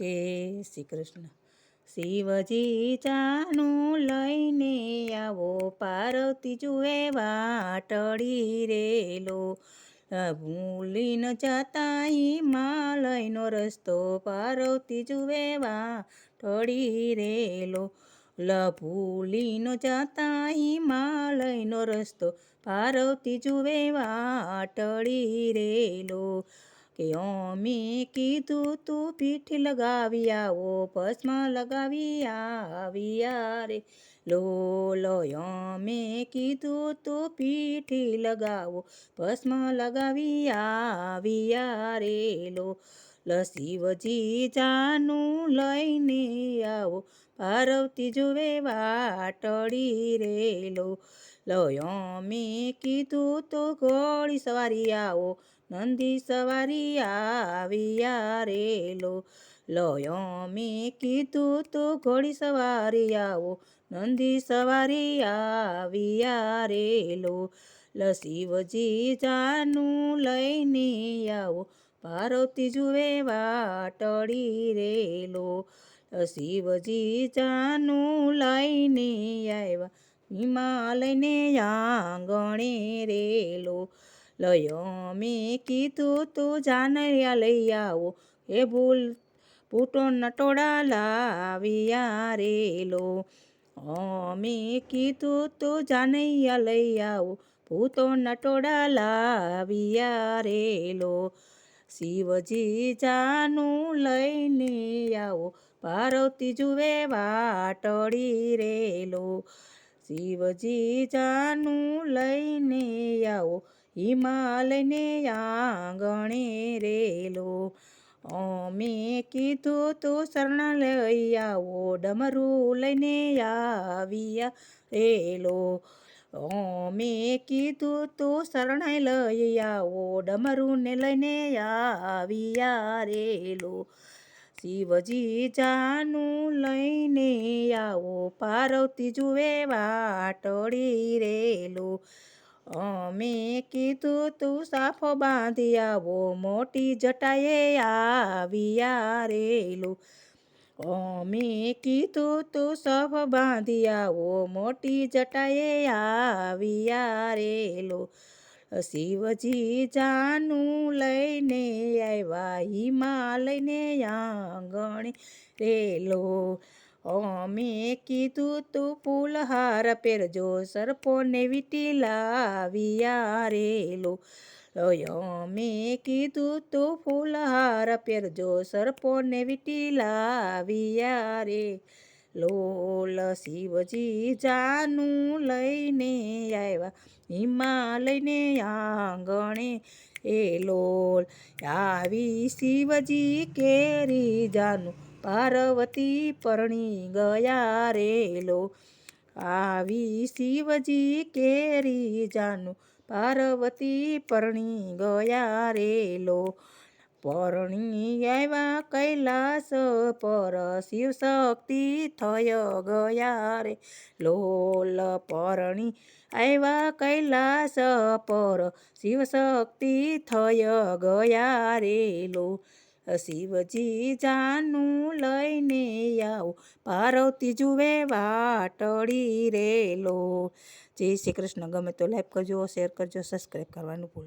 જય શ્રી કૃષ્ણ શિવજી ચાનું લઈને આવો, પાર્વતી જુએ વાટડી રેલો. ભૂલી ન જતા હિમાલયનો રસ્તો, પાર્વતી જુએ વાટડી રેલો. ભૂલી ન જતા હિમાલયનો રસ્તો, પાર્વતી જુએ વાટડી રેલો. કે અમે કીધું તું પીઠ લગાવી આવો ભસ્મ લગાવી આવ્યા રે લો લો અમે કીધું તું પીઠી લગાવો, ભસ્મ લગાવી આવ્યા રે લો શિવજી જાનું લઈને આવો. પાર્વતી જુએ વાટડી રેલો લો. મેં કીધું તો ઘોડી સવારી આવો. નંદી સવારી આવ્યા રેલો લયો મેં કીધું તો ઘોડી સવારી આવો. નંદી સવારી આવ્યા રેલો લસીવજી જાનું લઈને આવો. પાર્વતી જુએ વાટડી રેલો શિવજી જાનું લઈને આવ્યા. હિમાલયને આંગણે રેલો લયો મેં કીધું તું જાનરિયા લઈ આવો. એ ભૂલ પૂટો નટોડા લાવ્યા રેલો. અમે કીધું તું જાનૈયા લઈ આવો. ભૂતો નટોડા લાવ્યા રેલો. શિવજી જાનું લઈને આવો. પાર્વતી જુએ વાટડી રેલો. શિવજી જાનું લઈને આવો. હિમાલયને આંગણે રેલો. અમે કીધું તો શરણ લઈ આવો. ડમરું લઈને આવ્યા રેલો. અમે કીધું તો શરણાઈ લઈ આવો, ડમરુને લઈને આવ્યા રેલો શિવજી જાનું લઈને આવો, પાર્વતી જુએ વાટડી રેલો અમે કીધું તું સાફો બાંધી આવો, મોટી જટાએ આવ્યા રેલું અમે કીધું તું સફ બાંધી ઓ મોટી જટાએ આવ્યા રેલો શિવજી જાનું લઈને આવ્યા, હિમાલયને આંગણે રેલો અમે કીધું તું ફૂલહાર પહેરજો સરપોને વીટી લાવ્યા રેલો અમે કીધું તું ફૂલહાર પહેરજો સરપોને વીટી લાવ્યા રે. લોલ શિવજી જાનું લઈને આવ્યા, હિમાલયને આંગણે. એ લોલ આવી શિવજી કેરી જાનું, પાર્વતી પરણી ગયા રેલો આવી શિવજી કેરી જાનું પાર્વતી પરણી ગયા રેલો પરણી આવ્યા કૈલાસ પર શિવ શક્તિ થય ગયા રે લોલ પરણી આવ્યા કૈલાસ પર શિવ શક્તિ થય ગયા રેલો શિવજી જાનું લઈને આવો. પાર્વતી જુએ વાટડી રેલો. જય શ્રી કૃષ્ણ. ગમે તો લાઈક કરજો શેર કરજો સબસ્ક્રાઈબ કરવાનું ભૂલ